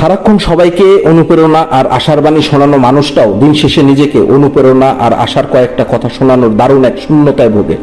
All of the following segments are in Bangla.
সারাক্ষণ সবাইকে অনুপ্রেরণা আর আশার বাণী শোনানো মানুষটাও দিন শেষে নিজেকে অনুপ্রেরণা আর আশার কয়েকটা কথা শোনানোর দারুণ এক শূন্যতায় ভোগে।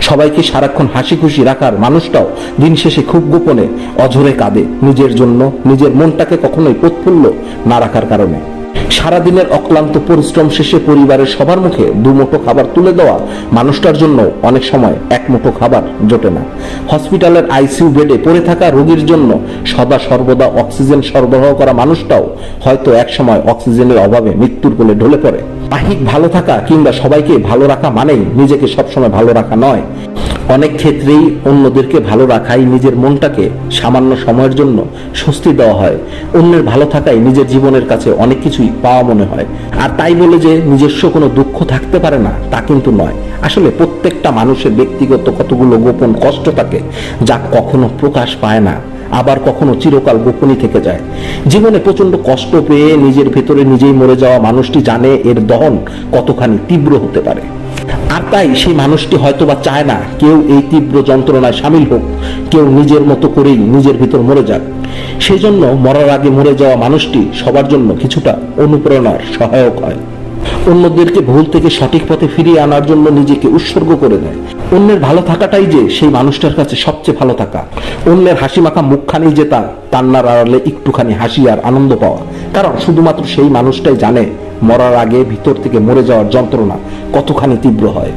সবাইকে সারাক্ষণ হাসি খুশি রাখার মানুষটাও দিন শেষে খুব গোপনে অঝরে কাঁদে নিজের জন্য, নিজের মনটাকে কখনোই প্রৎফুল্ল না রাখার কারণে। সারাদিনের অক্লান্ত পরিশ্রম শেষে পরিবারের সবার মুখে দুমুঠো খাবার তুলে দেওয়া মানুষটার জন্য অনেক সময় এক মুঠো খাবার জোটে না। হসপিটালের আইসিইউ বেডে পড়ে থাকা রোগীর জন্য সদা সর্বদা অক্সিজেন সরবরাহ করা মানুষটাও হয়তো একসময় অক্সিজেনের অভাবে মৃত্যুর কোলে ঢলে পড়ে। বাহিক ভালো থাকা কিংবা সবাইকে ভালো রাখা মানেই নিজেকে সবসময় ভালো রাখা নয়। অনেক ক্ষেত্রেই অন্যদেরকে ভালো রাখাই নিজের মনটাকে সামান্য সময়ের জন্য স্বস্তি দেওয়া হয়। অন্যের ভালো থাকাই নিজের জীবনের কাছে অনেক কিছুই পাওয়া মনে হয়। আর তাই বলে যে নিজস্ব কোনো দুঃখ থাকতে পারে না, তা কিন্তু নয়। আসলে প্রত্যেকটা মানুষের ব্যক্তিগত কতগুলো গোপন কষ্ট থাকে, যা কখনো প্রকাশ পায় না, আবার কখনো চিরকাল গোপনই থেকে যায়। জীবনে প্রচণ্ড কষ্ট পেয়ে নিজের ভেতরে নিজেই মরে যাওয়া মানুষটি জানে এর দহন কতখানি তীব্র হতে পারে। আর তাই সেই মানুষটি হয়তোবা চায় না কেউ এই তীব্র যন্ত্রণায় সামিল হোক, কেউ নিজের মতো করেই নিজের ভিতর মরে যাক। সেই জন্য মরার আগে মরে যাওয়া মানুষটি সবার জন্য কিছুটা অনুপ্রেরণার সহায়ক হয়। অন্যদেরকে ভুল থেকে সঠিক পথে ফিরিয়ে আনার জন্য নিজেকে উৎসর্গ করে দেয়। অন্যের ভালো থাকাটাই যে সেই মানুষটার কাছে সবচেয়ে ভালো থাকা। অন্যের হাসি মাখা মুখখানি যে তার কান্নার আড়ালে একটুখানি হাসি আর আনন্দ পাওয়া। কারণ শুধুমাত্র সেই মানুষটাই জানে মরার আগে ভিতর থেকে মরে যাওয়ার যন্ত্রণা কতখানি তীব্র হয়।